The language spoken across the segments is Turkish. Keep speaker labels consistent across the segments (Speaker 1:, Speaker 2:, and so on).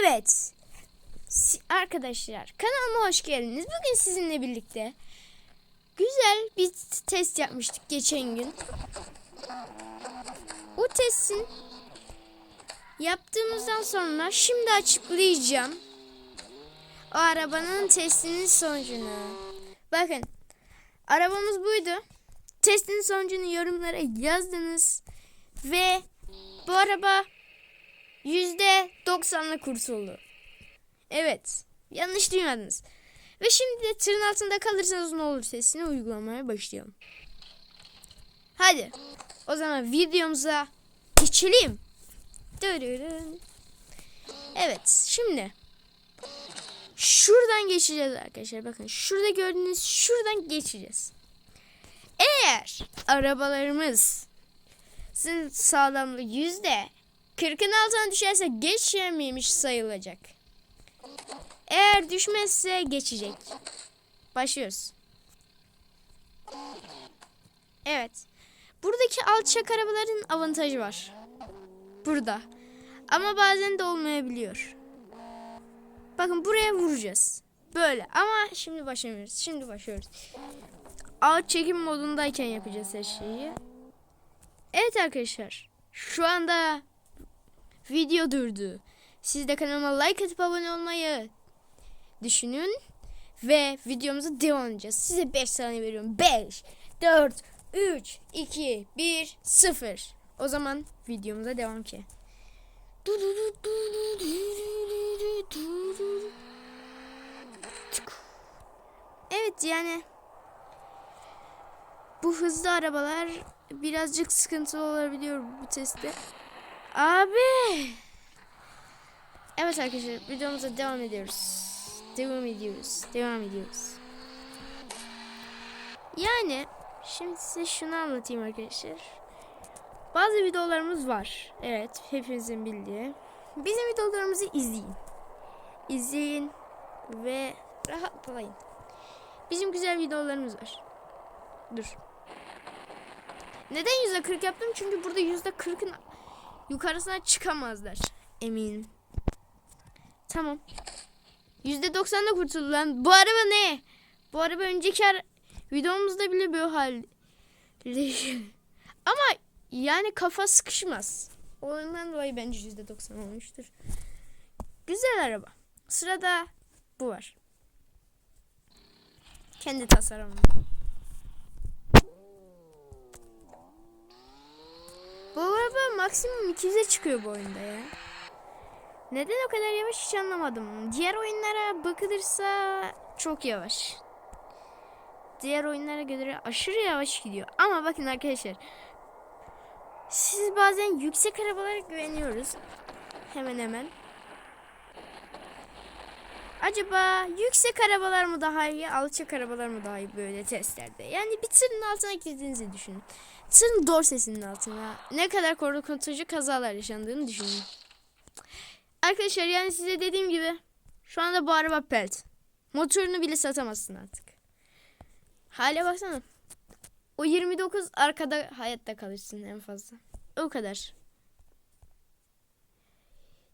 Speaker 1: Evet. Arkadaşlar kanalıma hoş geldiniz. Bugün sizinle birlikte güzel bir test yapmıştık geçen gün. O testin yaptığımızdan sonra şimdi açıklayacağım. O arabanın testinin sonucunu. Bakın arabamız buydu. Testin sonucunu yorumlara yazdınız. Ve bu araba yüzde doksanla kurtuldu. Evet. Yanlış duymadınız. Ve şimdi de tırın altında kalırsanız ne olur sesini uygulamaya başlayalım. Hadi. O zaman videomuza geçelim. Evet. Şimdi. Şuradan geçeceğiz arkadaşlar. Bakın şurada gördüğünüz şuradan geçeceğiz. Eğer arabalarımız sizin sağlamlığı yüzde 40'ın altına düşerse geçememiş sayılacak. Eğer düşmezse geçecek. Başlıyoruz. Evet. Buradaki alçak arabaların avantajı var. Burada. Ama bazen de olmayabiliyor. Bakın buraya vuracağız. Böyle ama şimdi başlamıyoruz. Şimdi başlıyoruz. Ağaç çekim modundayken yapacağız her şeyi. Evet arkadaşlar. Şu anda video durdu. Siz de kanalıma like atıp abone olmayı düşünün. Ve videomuza devam edeceğiz. Size 5 saniye veriyorum. 5, 4, 3, 2, 1, 0. O zaman videomuza devam ki. Evet yani bu hızlı arabalar birazcık sıkıntı olabiliyor bu testte. Abi. Evet arkadaşlar videomuza devam ediyoruz. Devam ediyoruz. Devam ediyoruz. Yani şimdi size şunu anlatayım arkadaşlar. Bazı videolarımız var. Evet hepinizin bildiği. Bizim videolarımızı izleyin. İzleyin ve rahatlayın. Bizim güzel videolarımız var. Dur. Neden yüzde kırk yaptım? Çünkü burada yüzde kırkın yukarısına çıkamazlar. Eminim. Tamam. Yüzde doksanla kurtuldu lan. Bu araba ne? Bu araba önceki ara- videomuzda bile böyle hal. Ama yani kafa sıkışmaz. Ondan dolayı bence yüzde doksan olmuştur. Güzel araba. Sırada bu var. Kendi tasarımım. Bu araba maksimum 200'e çıkıyor bu oyunda ya. Neden o kadar yavaş hiç anlamadım. Diğer oyunlara bakılırsa çok yavaş. Diğer oyunlara göre aşırı yavaş gidiyor. Ama bakın arkadaşlar. Siz bazen yüksek arabalara güveniyoruz. Hemen hemen. Acaba yüksek arabalar mı daha iyi, alçak arabalar mı daha iyi böyle testlerde? Yani bir tırın altına girdiğinizi düşünün. Tırın dorsesinin altına ne kadar korkutucu kazalar yaşandığını düşünün. Arkadaşlar yani size dediğim gibi şu anda bu araba pelt. Motorunu bile satamazsın artık. Hale baksana. O 29 arkada hayatta kalırsın en fazla. O kadar.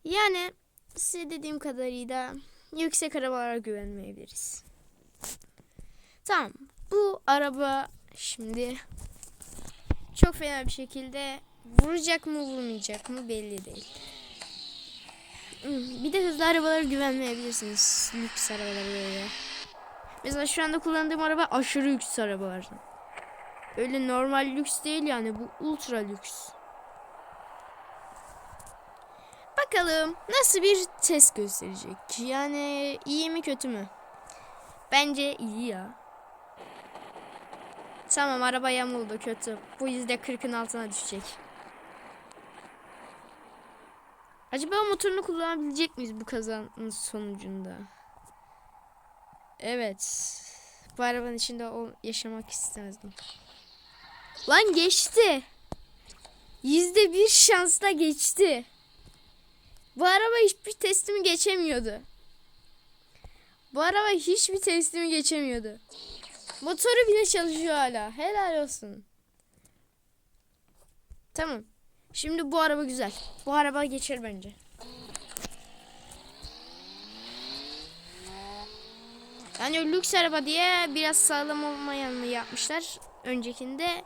Speaker 1: Yani size dediğim kadarıyla yüksek arabalara güvenmeyebiliriz. Tamam. Bu araba şimdi çok fena bir şekilde vuracak mı vurmayacak mı belli değil. Bir de hızlı arabalara güvenmeyebilirsiniz. Lüks arabalar böyle. Mesela şu anda kullandığım araba aşırı lüks arabalardan. Öyle normal lüks değil yani bu ultra lüks. Bakalım nasıl bir test gösterecek. Yani iyi mi kötü mü? Bence iyi ya. Tamam araba yamuldu kötü. Bu yüzde kırkın altına düşecek. Acaba motorunu kullanabilecek miyiz bu kazanın sonucunda? Evet. Bu arabanın içinde o yaşamak istemezdim. Lan geçti. Yüzde bir şansla geçti. Bu araba hiçbir testimi geçemiyordu. Bu araba hiçbir testimi geçemiyordu. Motoru bile çalışıyor hala. Helal olsun. Tamam. Şimdi bu araba güzel. Bu araba geçer bence. Yani lüks araba diye biraz sağlam olmayanını yapmışlar öncekinde.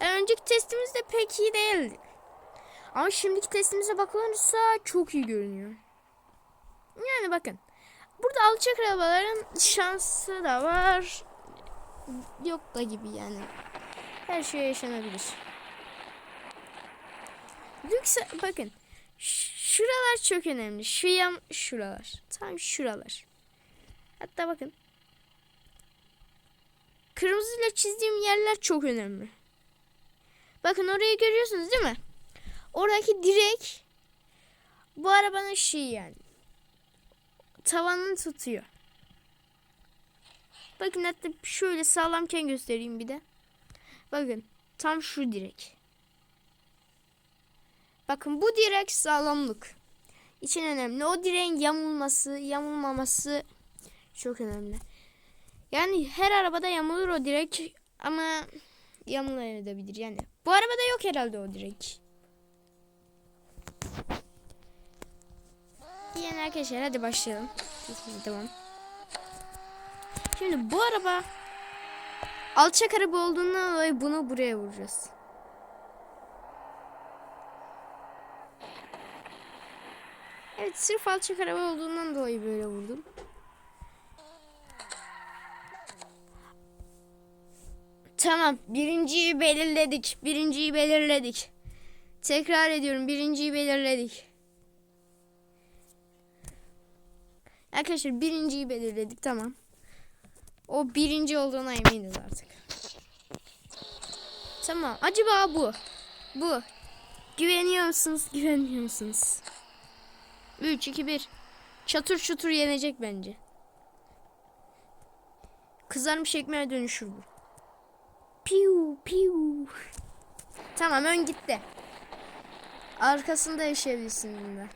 Speaker 1: Yani önceki testimizde pek iyi değildi. Ama şimdiki testimize bakılırsa çok iyi görünüyor. Yani bakın. Burada alçak arabaların şansı da var. Yok da gibi yani. Her şey yaşanabilir. Lüks bakın. Şuralar çok önemli. Şu yan şuralar. Tam şuralar. Hatta bakın. Kırmızıyla çizdiğim yerler çok önemli. Bakın orayı görüyorsunuz değil mi? Oradaki direk bu arabanın şeyi yani. Tavanını tutuyor. Bakın hatta şöyle sağlamken göstereyim bir de. Bakın tam şu direk. Bakın bu direk sağlamlık. için önemli. O direğin yamulması, yamulmaması çok önemli. Yani her arabada yamulur o direk ama yamulayabilir yani. Bu arabada yok herhalde o direk. Yani arkadaşlar hadi başlayalım. Tamam. Şimdi bu araba alçak araba olduğundan dolayı bunu buraya vuracağız. Evet sırf alçak araba olduğundan dolayı böyle vurdum. Tamam birinciyi belirledik. Birinciyi belirledik. Tekrar ediyorum birinciyi belirledik. Arkadaşlar birinciyi belirledik tamam. O birinci olduğuna eminiz artık. Tamam acaba bu. Bu. Güveniyor musunuz? Güvenmiyor musunuz? 3, 2, 1. Çatır çutur yenecek bence. Kızarmış ekmeğe dönüşür bu. Piu piu. Tamam ön gitti. Arkasında yaşayabilirsin bunda.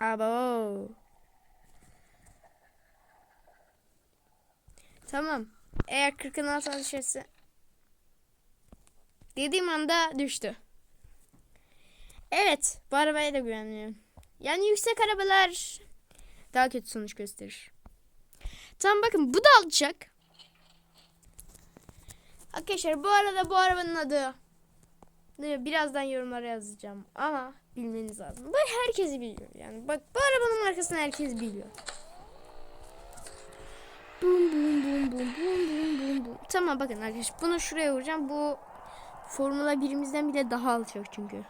Speaker 1: Abo. Tamam. Eğer 40'ın altına düşerse dediğim anda düştü. Evet, bu arabaya da güvenmiyorum. Yani yüksek arabalar daha kötü sonuç gösterir. Tamam bakın bu da alacak. Arkadaşlar bu arada bu arabanın adı birazdan yorumlara yazacağım ama bilmeniz lazım. Bu herkesi biliyor yani. Bak bu arabanın markasını herkes biliyor. Bum bum bum bum bum bum bum bum. Tamam bakın arkadaşlar bunu şuraya vuracağım. Bu Formula 1'imizden bile daha alacak çünkü.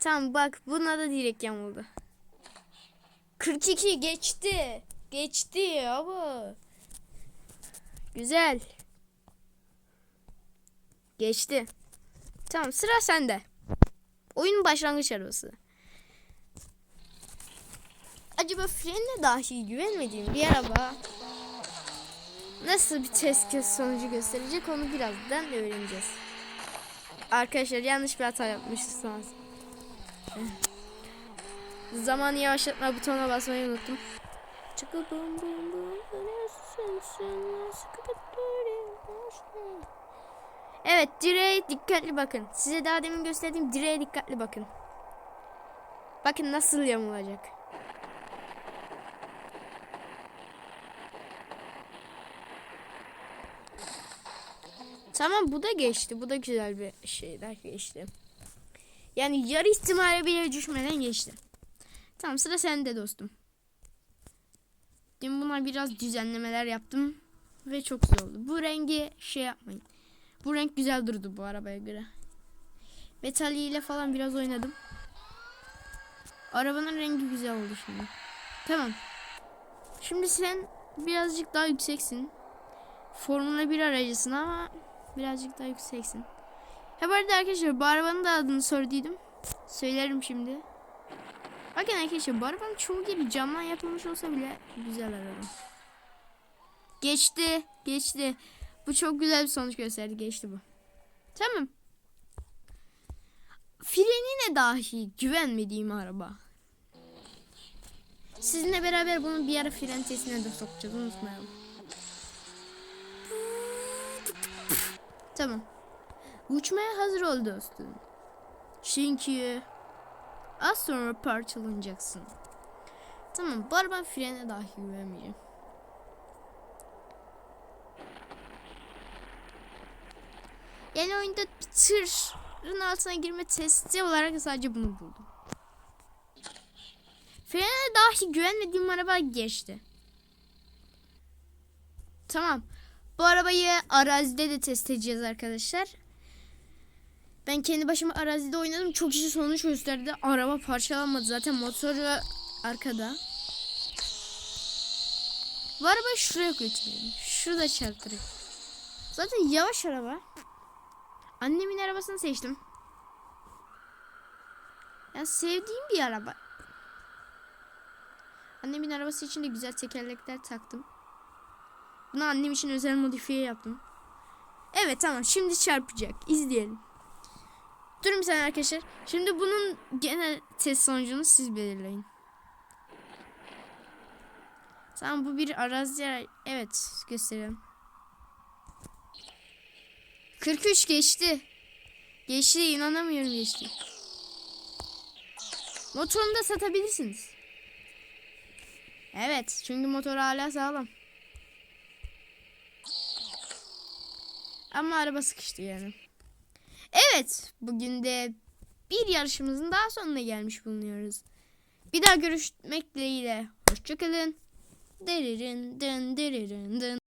Speaker 1: Tamam bak buna da direkt yamuldu. 42 geçti. Geçti ama. Güzel. Geçti. Tamam sıra sende. Oyunun başlangıç arabası. Acaba frenine dahi güvenmediğim bir araba nasıl bir test sonucu gösterecek onu birazdan öğreneceğiz. Arkadaşlar yanlış bir hata yapmışız sanırım. Zamanı yavaşlatma butonuna basmayı unuttum. Çıkı bum bum bum, Evet direğe dikkatli bakın. Size daha demin gösterdiğim direğe dikkatli bakın. Bakın nasıl yamulacak. Tamam bu da geçti. Bu da güzel bir şeyler geçti. Yani yarı ihtimali bile düşmeden geçti. Tamam sıra sende dostum. Dün buna biraz düzenlemeler yaptım. Ve çok güzel oldu. Bu rengi şey yapmayın. Bu renk güzel durdu bu arabaya göre. Metaliyle falan biraz oynadım. Arabanın rengi güzel oldu şimdi. Tamam. Şimdi sen birazcık daha yükseksin. Formula 1 aracısın ama birazcık daha yükseksin. Ha bu arada arkadaşlar bu arabanın da adını sorduydum. Söylerim şimdi. Bakın arkadaşlar bu arabanın çoğu gibi camdan yapılmış olsa bile güzel araba. Geçti. Geçti. Bu çok güzel bir sonuç gösterdi. Geçti bu. Tamam. Frenine dahi güvenmediğim araba. Sizinle beraber bunu bir ara fren testine de sokacağız. Unutmayalım. Tamam. Uçmaya hazır ol dostum. Çünkü az sonra parçalanacaksın. Tamam bu arabanın frene dahi güvenmeyeceğim. Yani oyunda bir tırın altına girme testi olarak sadece bunu buldum. Frene dahi güvenmediğim araba geçti. Tamam. Bu arabayı arazide de test edeceğiz arkadaşlar. Ben kendi başıma arazide oynadım. Çok iyi sonuç gösterdi. Araba parçalanmadı. Zaten motoru arkada. Bu arabayı şuraya götürelim. Şurada çarptırayım. Zaten yavaş araba. Annemin arabasını seçtim. Yani sevdiğim bir araba. Annemin arabası için de güzel tekerlekler taktım. Bunu annem için özel modifiye yaptım. Evet tamam şimdi çarpacak. İzleyelim. Durun saniye arkadaşlar. Şimdi bunun genel test sonucunu siz belirleyin. Tamam bu bir arazi. Evet gösterelim. 43 geçti. Geçti inanamıyorum geçti. Motorunu da satabilirsiniz. Evet çünkü motor hala sağlam. Ama araba sıkıştı yani. Evet bugün de bir yarışımızın daha sonuna gelmiş bulunuyoruz. Bir daha görüşmek dileğiyle. Hoşçakalın. Deririn dın deririn dın.